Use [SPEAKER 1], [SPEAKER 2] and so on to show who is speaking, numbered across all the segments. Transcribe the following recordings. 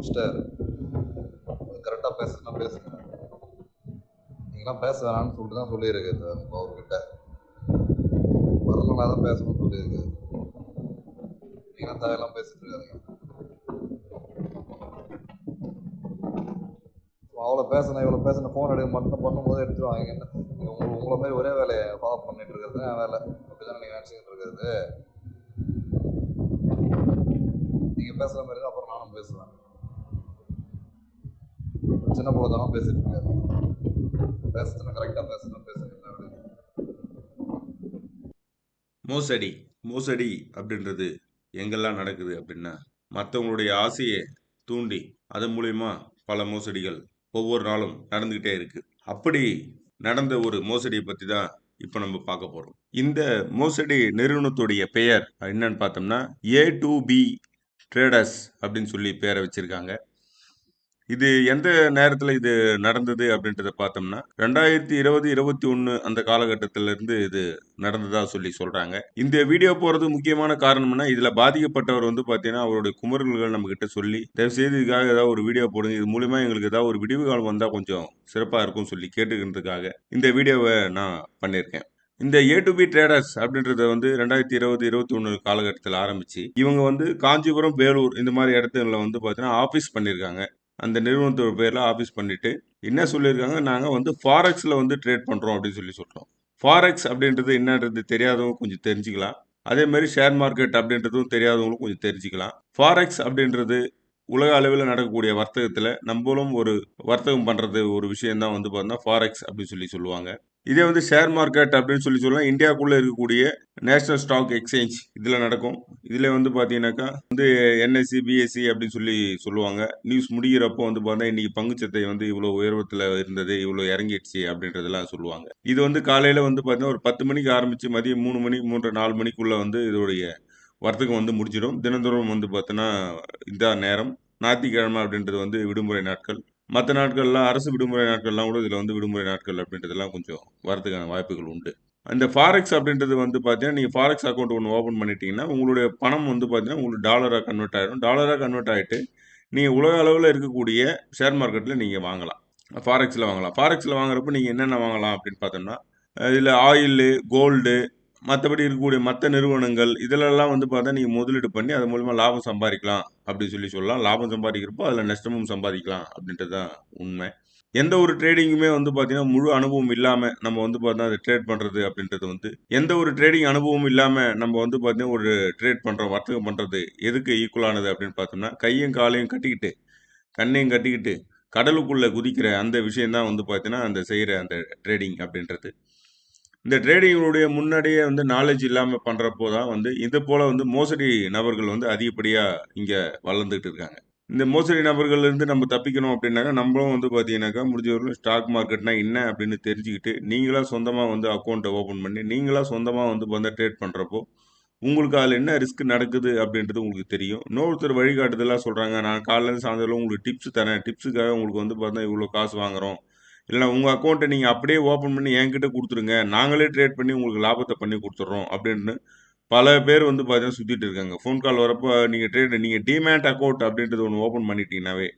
[SPEAKER 1] Mister கரெக்டாக பேசுனா பேசுங்க. நீங்களாம் பேச வேணாம்னு சொல்லிட்டு தான் சொல்லியிருக்கு இது அவர்கிட்ட வரலனா தான் பேசணும்னு சொல்லியிருக்கு நீங்களாம் தேவையெல்லாம் பேசிட்டு இருக்காங்க அவ்வளோ பேசினேன் இவ்வளோ பேசினேன் ஃபோன் எடுக்க மட்டும் பண்ணும்போது எடுத்துருவாங்க. என்ன? நீங்கள் உங்களை உங்களை மாதிரி ஒரே வேலையை ஃபாலோ பண்ணிட்டு இருக்கிறது என் வேலை. அப்படி தானே நீங்கள் நினச்சிக்கிட்டு இருக்கிறது? நீங்கள் பேசுகிற மாதிரி தான் அப்புறம் நானும் பேசுவேன். சின்ன பொழுதாலும் பேசிட்டு இருக்காரு. பேசணும் கரெக்டாக பேசணும் பேசுங்க.
[SPEAKER 2] மோசடி மோசடி அப்படின்றது எங்கெல்லாம் நடக்குது அப்படின்னா மற்றவங்களுடைய ஆசையை தூண்டி அதன் மூலயமா பல மோசடிகள் ஒவ்வொரு நாளும் நடந்துக்கிட்டே இருக்கு. அப்படி நடந்த ஒரு மோசடியை பற்றி தான் இப்போ நம்ம பார்க்க போகிறோம் இந்த மோசடி நிறுவனத்துடைய பெயர் என்னன்னு பார்த்தோம்னா ஏ டு பி ட்ரேடர்ஸ் அப்படின்னு சொல்லி பேரை வச்சுருக்காங்க. இது எந்த நேரத்தில் இது நடந்தது அப்படின்றத பார்த்தோம்னா ரெண்டாயிரத்தி இருபது இருபத்தி ஒன்று அந்த காலகட்டத்தில இருந்து இது நடந்ததா சொல்லி சொல்றாங்க. இந்த வீடியோ போறது முக்கியமான காரணம்னா இதுல பாதிக்கப்பட்டவர் வந்து பாத்தீங்கன்னா அவருடைய குமரல்கள் நம்ம கிட்ட சொல்லி தயவு செய்து இதுக்காக ஏதாவது ஒரு வீடியோ போடுங்க. இது மூலியமா எங்களுக்கு ஏதாவது ஒரு விடிவு காலம் வந்தா கொஞ்சம் சிறப்பா இருக்கும் சொல்லி கேட்டுக்கிறதுக்காக இந்த வீடியோவை நான் பண்ணியிருக்கேன். இந்த ஏ டு பி ட்ரேடர்ஸ் அப்படின்றத வந்து ரெண்டாயிரத்தி இருபது இருபத்தி ஒன்று காலகட்டத்தில் ஆரம்பிச்சு இவங்க வந்து காஞ்சிபுரம் வேலூர் இந்த மாதிரி இடத்துல வந்து பார்த்தீங்கன்னா ஆஃபீஸ் பண்ணியிருக்காங்க. அந்த நிறுவனத்தோட பேரில் ஆஃபீஸ் பண்ணிட்டு என்ன சொல்லியிருக்காங்க? நாங்கள் வந்து ஃபாரெக்ஸில் வந்து ட்ரேட் பண்ணுறோம் அப்படின்னு சொல்லி சொல்கிறோம் ஃபாரெக்ஸ் அப்படின்றது என்னன்றது தெரியாதவங்க கொஞ்சம் தெரிஞ்சுக்கலாம். அதே மாதிரி ஷேர் மார்க்கெட் அப்படின்றதும் தெரியாதவங்களும் கொஞ்சம் தெரிஞ்சுக்கலாம். ஃபாரெக்ஸ் அப்படின்றது உலக அளவில் நடக்கக்கூடிய வர்த்தகத்தில் நம்மளும் ஒரு வர்த்தகம் பண்ணுறது ஒரு விஷயம் தான் வந்து பார்த்தோம்னா ஃபாரெக்ஸ் அப்படின்னு சொல்லி சொல்லுவாங்க. இதே வந்து ஷேர் மார்க்கெட் அப்படின்னு சொல்லி சொல்லலாம். இந்தியாவுக்குள்ளே இருக்கக்கூடிய நேஷனல் ஸ்டாக் எக்ஸ்சேஞ்ச் இதில் நடக்கும். இதில் வந்து பார்த்தீங்கன்னாக்கா வந்து என்எஸ்சி பிஎஸ்சி அப்படின்னு சொல்லி சொல்லுவாங்க. நியூஸ் முடிகிறப்போ வந்து பார்த்தா இன்றைக்கி பங்குச்சத்தை வந்து இவ்வளோ உயர்வத்தில் இருந்தது இவ்வளோ இறங்கிடுச்சு அப்படின்றதெல்லாம் சொல்லுவாங்க. இது வந்து காலையில் வந்து பார்த்தீங்கன்னா ஒரு பத்து மணிக்கு ஆரம்பித்து மதியம் மூணு மணி மூன்று நாலு மணிக்குள்ளே வந்து இதோடைய வர்த்தகம் வந்து முடிச்சிடும் தினந்தோறும் வந்து பார்த்தோன்னா இந்த நேரம். ஞாயிற்றுக்கிழமை அப்படின்றது வந்து விடுமுறை நாட்கள். மற்ற நாட்கள்லாம் அரசு விடுமுறை நாட்கள்லாம் கூட இதில் வந்து விடுமுறை நாட்கள் அப்படின்றதெல்லாம் கொஞ்சம் வரதுக்கான வாய்ப்புகள் உண்டு. அந்த ஃபாரெக்ஸ் அப்படின்றது வந்து பார்த்தீங்கன்னா நீங்கள் ஃபாரெக்ஸ் அக்கௌண்ட் ஒன்று ஓப்பன் பண்ணிட்டீங்கன்னா உங்களுடைய பணம் வந்து பார்த்தீங்கன்னா உங்களுக்கு டாலராக கன்வெர்ட் ஆகிடும் டாலராக கன்வெர்ட் ஆகிட்டு நீங்கள் உலக அளவில் இருக்கக்கூடிய ஷேர் மார்க்கெட்டில் நீங்கள் வாங்கலாம். ஃபாரெக்ஸில் வாங்கலாம். ஃபாரெக்ஸில் வாங்குறப்ப நீங்கள் என்னென்ன வாங்கலாம் அப்படின்னு பார்த்தோம்னா இதில் ஆயிலு கோல்டு மற்றபடி இருக்கக்கூடிய மற்ற நிறுவனங்கள் இதிலெல்லாம் வந்து பார்த்தா நீங்கள் முதலீடு பண்ணி அது மூலிமா லாபம் சம்பாதிக்கலாம் அப்படின்னு சொல்லி சொல்லலாம். லாபம் சம்பாதிக்கிறப்போ அதில் நஷ்டமும் சம்பாதிக்கலாம் அப்படின்றது தான் உண்மை. எந்த ஒரு ட்ரேடிங்குமே வந்து பார்த்தீங்கன்னா முழு அனுபவம் இல்லாமல் நம்ம வந்து பார்த்தா அதை ட்ரேட் பண்ணுறது அப்படின்றது வந்து எந்த ஒரு ட்ரேடிங் அனுபவம் இல்லாமல் நம்ம வந்து பார்த்தீங்கன்னா ஒரு ட்ரேட் பண்ணுறோம் வர்த்தகம் பண்ணுறது எதுக்கு ஈக்குவலானது அப்படின்னு பார்த்தோம்னா கையும் காலையும் கட்டிக்கிட்டு கண்ணையும் கட்டிக்கிட்டு கடலுக்குள்ளே குதிக்கிற அந்த விஷயம்தான் வந்து பார்த்தீங்கன்னா அந்த செய்கிற அந்த ட்ரேடிங் அப்படின்றது. இந்த ட்ரேடிங்களுடைய முன்னாடியே வந்து நாலேஜ் இல்லாமல் பண்ணுறப்போ தான் வந்து இது போல் வந்து மோசடி நபர்கள் வந்து அதிகப்படியாக இங்கே வளர்ந்துக்கிட்டு இருக்காங்க. இந்த மோசடி நபர்கள்லேருந்து நம்ம தப்பிக்கணும் அப்படின்னாக்கா நம்மளும் வந்து பார்த்தீங்கன்னாக்கா முடிஞ்சவரைக்கும் ஸ்டாக் மார்க்கெட்னா என்ன அப்படின்னு தெரிஞ்சுக்கிட்டு நீங்களாக சொந்தமாக வந்து அக்கௌண்ட்டை ஓப்பன் பண்ணி நீங்களா சொந்தமாக வந்து வந்து ட்ரேட் பண்ணுறப்போ உங்களுக்கு அதில் என்ன ரிஸ்க் நடக்குது அப்படின்றது உங்களுக்கு தெரியும். இன்னொருத்தர் வழிகாட்டுதலாக சொல்கிறாங்க நான் காலையில் சாயந்தரம் உங்களுக்கு டிப்ஸ் தரேன். டிப்ஸுக்காக உங்களுக்கு வந்து பார்த்தா இவ்வளோ காசு வாங்குறோம். இல்லைனா உங்கள் அக்கௌண்ட்டை நீங்கள் அப்படியே ஓப்பன் பண்ணி என்கிட்ட கொடுத்துருங்க. நாங்களே ட்ரேட் பண்ணி உங்களுக்கு லாபத்தை பண்ணி கொடுத்துட்றோம் அப்படின்னு பல பேர் வந்து பார்த்தீங்கன்னா சுற்றிட்டு இருக்காங்க. ஃபோன் கால் வரப்போ நீங்கள் ட்ரேட் நீங்கள் டிமேட் அக்கௌண்ட் அப்படின்றது ஒன்று ஓப்பன் பண்ணிட்டீங்கன்னாவே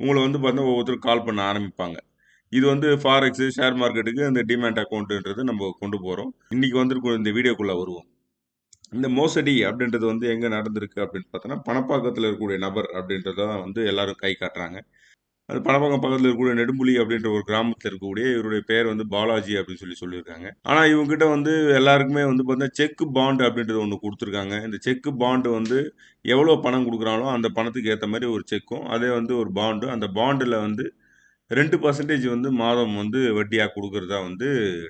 [SPEAKER 2] உங்களை வந்து பார்த்தீங்கன்னா ஒவ்வொருத்தரும் கால் பண்ண ஆரம்பிப்பாங்க. இது வந்து ஃபாரெக்ஸு ஷேர் மார்க்கெட்டுக்கு அந்த டிமேட் அக்கௌண்ட்டுன்றது நம்ம கொண்டு போகிறோம் இன்றைக்கி வந்து இந்த வீடியோக்குள்ளே வருவோம். இந்த மோசடி அப்படின்றது வந்து எங்கே நடந்திருக்கு அப்படின்னு பார்த்தோன்னா பணப்பாக்கத்தில் இருக்கக்கூடிய நபர் அப்படின்றத வந்து எல்லாரும் கை காட்டுறாங்க. அது பணப்பாக்கம் பக்கத்தில் இருக்கக்கூடிய நெடும்புலி அப்படின்ற ஒரு கிராமத்தில் இருக்கக்கூடிய இவருடைய பேர் வந்து பாலாஜி அப்படின்னு சொல்லி சொல்லியிருக்காங்க. ஆனால் இவங்ககிட்ட வந்து எல்லாருக்குமே வந்து பார்த்தீங்கன்னா செக் பாண்ட் அப்படின்றது ஒன்று கொடுத்துருக்காங்க. இந்த செக் பாண்டு வந்து எவ்வளோ பணம் கொடுக்குறாங்களோ அந்த பணத்துக்கு ஏற்ற மாதிரி ஒரு செக்கும் அதே வந்து ஒரு பாண்டு. அந்த பாண்டில் வந்து ரெண்டு பர்சன்டேஜ் வந்து மாதம் வந்து வட்டியாக கொடுக்குறதா வந்து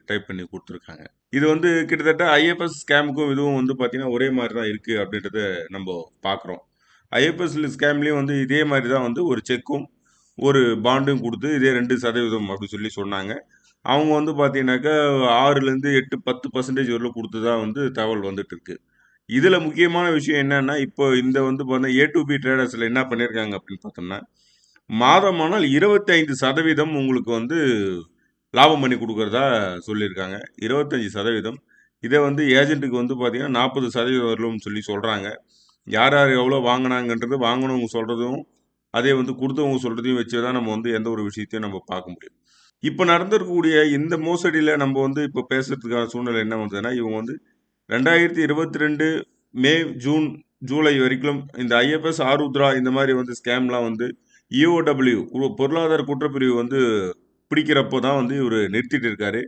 [SPEAKER 2] டைப் பண்ணி கொடுத்துருக்காங்க. இது வந்து கிட்டத்தட்ட ஐஎஃப்எஸ் ஸ்கேமுக்கும் இதுவும் வந்து பார்த்திங்கன்னா ஒரே மாதிரி தான் இருக்குது அப்படின்றத நம்ம பார்க்குறோம் ஐஎஃப்எஸ் ஸ்கேம்லேயும் வந்து இதே மாதிரி தான் வந்து ஒரு செக்கும் ஒரு பாண்டும் கொடுத்து இதே ரெண்டு சதவீதம் அப்படி சொல்லி சொன்னாங்க. அவங்க வந்து பார்த்தீங்கன்னாக்கா ஆறுலேருந்து எட்டு பத்து பர்சன்டேஜ் வரலும் கொடுத்து தான் வந்து தகவல் வந்துட்டு இருக்கு இதில் முக்கியமான விஷயம் என்னன்னா இப்போ இந்த வந்து பார்த்தா ஏ டு பி ட்ரேடர்ஸில் என்ன பண்ணியிருக்காங்க அப்படின்னு பார்த்தோம்னா மாதமானால் இருபத்தைந்து சதவீதம் உங்களுக்கு வந்து லாபம் பண்ணி கொடுக்குறதா சொல்லியிருக்காங்க. இருபத்தஞ்சி சதவீதம். இதே வந்து ஏஜென்ட்டுக்கு வந்து பார்த்தீங்கன்னா நாற்பது சதவீதம் வரலும்னு சொல்லி சொல்கிறாங்க யார் யார் எவ்வளோ வாங்கினாங்கன்றது வாங்கினவங்க சொல்கிறதும் அதே வந்து கொடுத்தவங்க சொல்கிறதையும் வச்சு தான் நம்ம வந்து எந்த ஒரு விஷயத்தையும் நம்ம பார்க்க முடியும். இப்போ நடந்திருக்கக்கூடிய இந்த மோசடியில் நம்ம வந்து இப்போ பேசுறதுக்கான சூழ்நிலை என்ன வந்ததுன்னா இவங்க வந்து ரெண்டாயிரத்தி இருபத்தி ரெண்டு மே ஜூன் ஜூலை வரைக்கும் இந்த ஐஎஃப்எஸ் ஆருத்ரா இந்த மாதிரி வந்து ஸ்கேம்லாம் வந்து இஓடபிள்யூ பொருளாதார குற்றப்பிரிவு வந்து பிடிக்கிறப்போ தான் வந்து இவர் நிறுத்திட்டு இருக்காரு.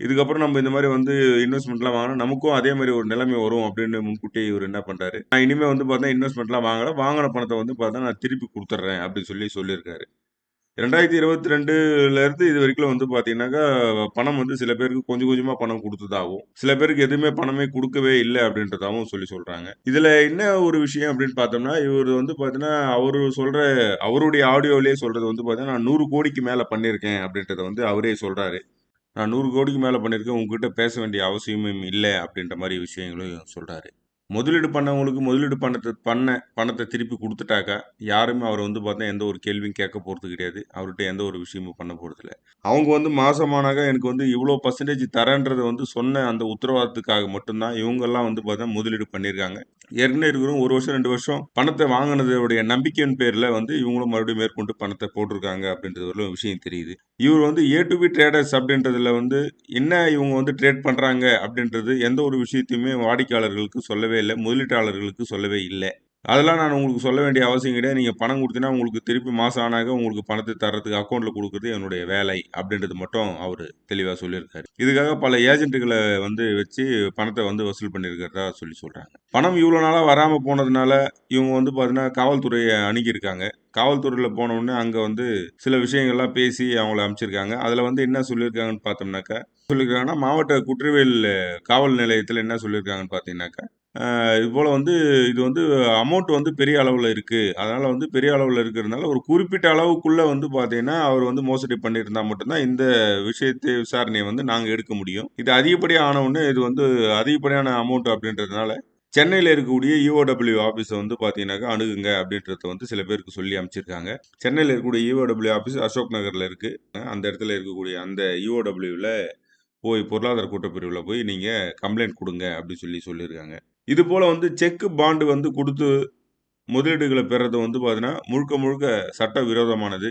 [SPEAKER 2] இதுக்கப்புறம் நம்ம இந்த மாதிரி வந்து இன்வெஸ்ட்மெண்ட்லாம் வாங்கினா நமக்கும் அதே மாதிரி ஒரு நிலைமை வரும் அப்படின்னு முன்கூட்டியே இவர் என்ன பண்ணுறாரு நான் இனிமேல் வந்து பார்த்தா இன்வெஸ்ட்மெண்ட்லாம் வாங்கல. வாங்கின பணத்தை வந்து பார்த்தா நான் திருப்பி கொடுத்துட்றேன் அப்படின்னு சொல்லி சொல்லியிருக்காரு. ரெண்டாயிரத்தி இருபத்தி ரெண்டுலேருந்து இது வரைக்கும் வந்து பார்த்தீங்கன்னாக்கா பணம் வந்து சில பேருக்கு கொஞ்சம் கொஞ்சமாக பணம் கொடுத்ததாகவும் சில பேருக்கு எதுவுமே பணமே கொடுக்கவே இல்லை அப்படின்றதாகவும் சொல்லி சொல்கிறாங்க இதில் என்ன ஒரு விஷயம் அப்படின்னு பார்த்தோம்னா இவர் வந்து பார்த்தீங்கன்னா அவர் சொல்கிற அவருடைய ஆடியோவிலே சொல்கிறது வந்து பார்த்தீங்கன்னா நான் நூறு கோடிக்கு மேலே பண்ணியிருக்கேன் அப்படின்றத வந்து அவரே சொல்கிறாரு நான் நூறு கோடிக்கு மேலே பண்ணியிருக்கேன் உங்ககிட்ட பேச வேண்டிய அவசியமும் இல்லை அப்படின்ற மாதிரி விஷயங்களும் சொல்கிறாரு முதலீடு பண்ணவங்களுக்கு முதலீடு பண்ணத்தை பண்ண பணத்தை திருப்பி கொடுத்துட்டாக்கா யாருமே அவரை வந்து பார்த்தா எந்த ஒரு கேள்வியும் கேட்க போகிறது கிடையாது. அவர்கிட்ட எந்த ஒரு விஷயமும் பண்ண போகிறதில்ல அவங்க வந்து மாசமானாக்கா எனக்கு வந்து இவ்வளோ பர்சன்டேஜ் தரேன்றதை வந்து சொன்ன அந்த உத்தரவாதத்துக்காக மட்டும்தான் இவங்கெல்லாம் வந்து பார்த்தா முதலீடு பண்ணியிருக்காங்க. ஏற்கனவே இருக்கிறவங்க ஒரு வருஷம் ரெண்டு வருஷம் பணத்தை வாங்கினதோடைய நம்பிக்கையின் பேரில் வந்து இவங்களும் மறுபடியும் மேற்கொண்டு பணத்தை போட்டிருக்காங்க அப்படின்றது ஒரு விஷயம் தெரியுது. இவர் வந்து ஏ டு பி ட்ரேடர்ஸ் அப்படின்றதுல வந்து என்ன இவங்க வந்து ட்ரேட் பண்ணுறாங்க அப்படின்றது எந்த ஒரு விஷயத்தையுமே வாடிக்கையாளர்களுக்கு சொல்லவே இல்லை முதலீட்டாளர்களுக்கு சொல்லவே இல்லை. அதெல்லாம் நான் உங்களுக்கு சொல்ல வேண்டிய அவசியம் கிடையாது. நீங்கள் பணம் கொடுத்தீங்கன்னா உங்களுக்கு திருப்பி மாதம் ஆனாக உங்களுக்கு பணத்தை தர்றதுக்கு அக்கௌண்ட்டில் கொடுக்குறது என்னுடைய வேலை அப்படின்றது மட்டும் அவர் தெளிவாக சொல்லியிருக்காரு. இதுக்காக பல ஏஜென்ட்டுகளை வந்து வச்சு பணத்தை வந்து வசூல் பண்ணியிருக்கிறதா சொல்லி சொல்கிறாங்க பணம் இவ்வளோ நாளாக வராமல் போனதுனால இவங்க வந்து பார்த்தீங்கன்னா காவல்துறையை அணுகியிருக்காங்க. காவல்துறையில் போனவுடனே அங்கே வந்து சில விஷயங்கள்லாம் பேசி அவங்கள அமைச்சிருக்காங்க அதில் வந்து என்ன சொல்லியிருக்காங்கன்னு பார்த்தோம்னாக்கா சொல்லியிருக்காங்கன்னா மாவட்ட குற்றவியல் காவல் நிலையத்தில் என்ன சொல்லியிருக்காங்கன்னு பார்த்தீங்கன்னாக்கா இதுபோல் இது போல் வந்து இது வந்து அமௌண்ட் வந்து பெரிய அளவில் இருக்குது அதனால் வந்து பெரிய அளவில் இருக்கிறதுனால ஒரு குறிப்பிட்ட அளவுக்குள்ளே வந்து பார்த்தீங்கன்னா அவர் வந்து மோசடி பண்ணியிருந்தா மட்டும்தான் இந்த விஷயத்தை விசாரணையை வந்து நாங்கள் எடுக்க முடியும். இது அதிகப்படியாக ஆனவுடனே உடனே இது வந்து அதிகப்படியான அமௌண்ட் அப்படின்றதுனால சென்னையில் இருக்கக்கூடிய இஓடபிள்யூ ஆஃபீஸை வந்து பார்த்தீங்கன்னாக்கா அணுகுங்க அப்படின்றத வந்து சில பேருக்கு சொல்லி அமைச்சிருக்காங்க. சென்னையில் இருக்கக்கூடிய இஓடபிள்யூ ஆஃபீஸ் அசோக் நகரில் இருக்குது அந்த இடத்துல இருக்கக்கூடிய அந்த இஓடபிள்யூவில் போய் பொருளாதார கூட்டப்பிரிவில் போய் நீங்கள் கம்ப்ளைண்ட் கொடுங்க அப்படின்னு சொல்லி சொல்லியிருக்காங்க. இது போல் வந்து செக்கு பாண்டு வந்து கொடுத்து முதலீடுகளை பெறது வந்து பார்த்தீங்கன்னா முழுக்க முழுக்க சட்ட விரோதமானது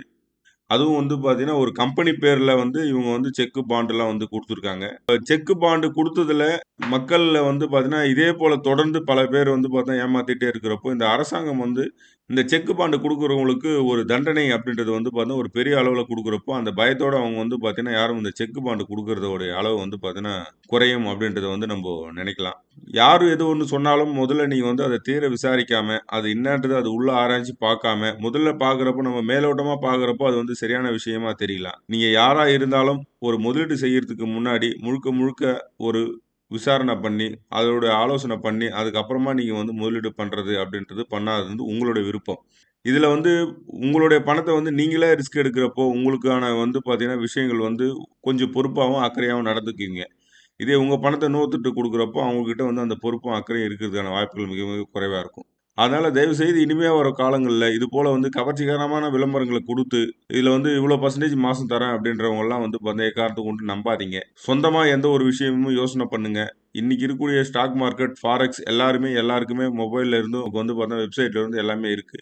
[SPEAKER 2] அதுவும் வந்து பார்த்தீங்கன்னா ஒரு கம்பெனி பேரில் வந்து இவங்க வந்து செக்கு பாண்டுலாம் வந்து கொடுத்துருக்காங்க. செக்கு பாண்டு கொடுத்ததுல மக்களில் வந்து பார்த்தீங்கன்னா இதே போல் தொடர்ந்து பல பேர் வந்து பார்த்தா ஏமாத்திட்டே இருக்கிறப்போ இந்த அரசாங்கம் வந்து இந்த செக்கு பாண்டு கொடுக்குறவங்களுக்கு ஒரு தண்டனை அப்படின்றது வந்து பார்த்தீங்கன்னா ஒரு பெரிய அளவில் கொடுக்குறப்போ அந்த பயத்தோடு அவங்க வந்து பார்த்தீங்கன்னா யாரும் இந்த செக்கு பாண்டு கொடுக்குறதோடைய அளவு வந்து பார்த்தீங்கன்னா குறையும் அப்படின்றத வந்து நம்ம நினைக்கலாம். யார் எது ஒன்று சொன்னாலும் முதல்ல நீங்கள் வந்து அதை தீர விசாரிக்காம அது என்னன்றது அது உள்ள ஆராய்ச்சி பார்க்காம முதல்ல பார்க்குறப்போ நம்ம மேலோட்டமாக பார்க்குறப்போ அது வந்து சரியான விஷயமா தெரியலாம். நீங்கள் யாராக இருந்தாலும் ஒரு முதலீடு செய்யறதுக்கு முன்னாடி முழுக்க முழுக்க ஒரு விசாரணை பண்ணி அதோடைய ஆலோசனை பண்ணி அதுக்கப்புறமா நீங்கள் வந்து முதலீடு பண்ணுறது அப்படின்றது பண்ணாதது வந்து உங்களுடைய விருப்பம். இதில் வந்து உங்களுடைய பணத்தை வந்து நீங்களே ரிஸ்க் எடுக்கிறப்போ உங்களுக்கான வந்து பார்த்தீங்கன்னா விஷயங்கள் வந்து கொஞ்சம் பொறுப்பாகவும் அக்கறையாகவும் நடந்துக்குவீங்க. இதே உங்கள் பணத்தை நோத்துட்டு கொடுக்குறப்போ அவங்கக்கிட்ட வந்து அந்த பொறுப்பும் அக்கறையும் இருக்கிறதுக்கான வாய்ப்புகள் மிக மிக குறைவாக இருக்கும். அதனால் தயவு செய்து இனிமேல் வர காலங்களில் இது போல் வந்து கவர்ச்சிகரமான விளம்பரங்களை கொடுத்து இதில் வந்து இவ்வளோ பர்சன்டேஜ் மாதம் தரேன் அப்படின்றவங்கலாம் வந்து பந்தய காரணத்தை கொண்டு நம்பாதீங்க. சொந்தமாக எந்த ஒரு விஷயமும் யோசனை பண்ணுங்க. இன்னைக்கு இருக்கக்கூடிய ஸ்டாக் மார்க்கெட் ஃபாரெக்ஸ் எல்லாருமே எல்லாருக்குமே மொபைல்ல இருந்து வந்து பார்த்தா வெப்சைட்ல இருந்து எல்லாமே இருக்கு.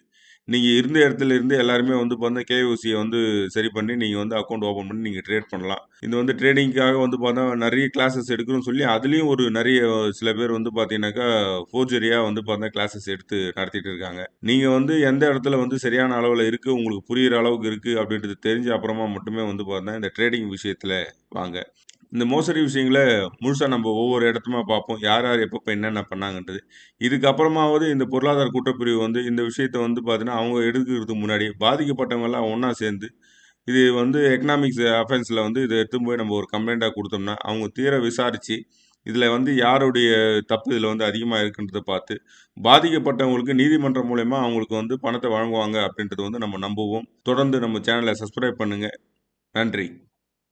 [SPEAKER 2] நீங்கள் இருந்த இடத்துல இருந்து எல்லாருமே வந்து பார்த்தா கேஓசியை வந்து சரி பண்ணி நீங்கள் வந்து அக்கௌண்ட் ஓப்பன் பண்ணி நீங்கள் ட்ரேட் பண்ணலாம். இது வந்து ட்ரேடிங்க்காக வந்து பார்த்தா நிறைய கிளாஸஸ் எடுக்கணும்னு சொல்லி அதுலேயும் ஒரு நிறைய சில பேர் வந்து பார்த்தீங்கன்னாக்கா ஃபோர்ஜரியாக வந்து பார்த்தா கிளாஸஸ் எடுத்து நடத்திட்டு இருக்காங்க. நீங்கள் வந்து எந்த இடத்துல வந்து சரியான அளவில் இருக்குது உங்களுக்கு புரிகிற அளவுக்கு இருக்குது அப்படின்றது தெரிஞ்ச அப்புறமா மட்டுமே வந்து பார்த்தா இந்த ட்ரேடிங் விஷயத்தில் வாங்க. இந்த மோசடி விஷயங்களை முழுசாக நம்ம ஒவ்வொரு இடத்துமா பார்ப்போம். யார் யார் எப்பப்போ என்னென்ன பண்ணாங்கன்றது. இதுக்கப்புறமாவது இந்த பொருளாதார குற்றப்பிரிவு வந்து இந்த விஷயத்த வந்து பார்த்தீங்கன்னா அவங்க எடுக்கிறதுக்கு முன்னாடி பாதிக்கப்பட்டவங்கெல்லாம் ஒன்றா சேர்ந்து இது வந்து எக்கனாமிக்ஸ் அஃபென்ஸில் வந்து இதை எடுத்து போய் நம்ம ஒரு கம்ப்ளைண்ட்டாக கொடுத்தோம்னா அவங்க தீர விசாரித்து இதில் வந்து யாருடைய தப்பு இதில் வந்து அதிகமாக இருக்குன்றதை பார்த்து பாதிக்கப்பட்டவங்களுக்கு நீதிமன்றம் மூலயமா அவங்களுக்கு வந்து பணத்தை வழங்குவாங்க அப்படின்றது வந்து நம்ம நம்புவோம். தொடர்ந்து நம்ம சேனலை சப்ஸ்கிரைப் பண்ணுங்கள் நன்றி.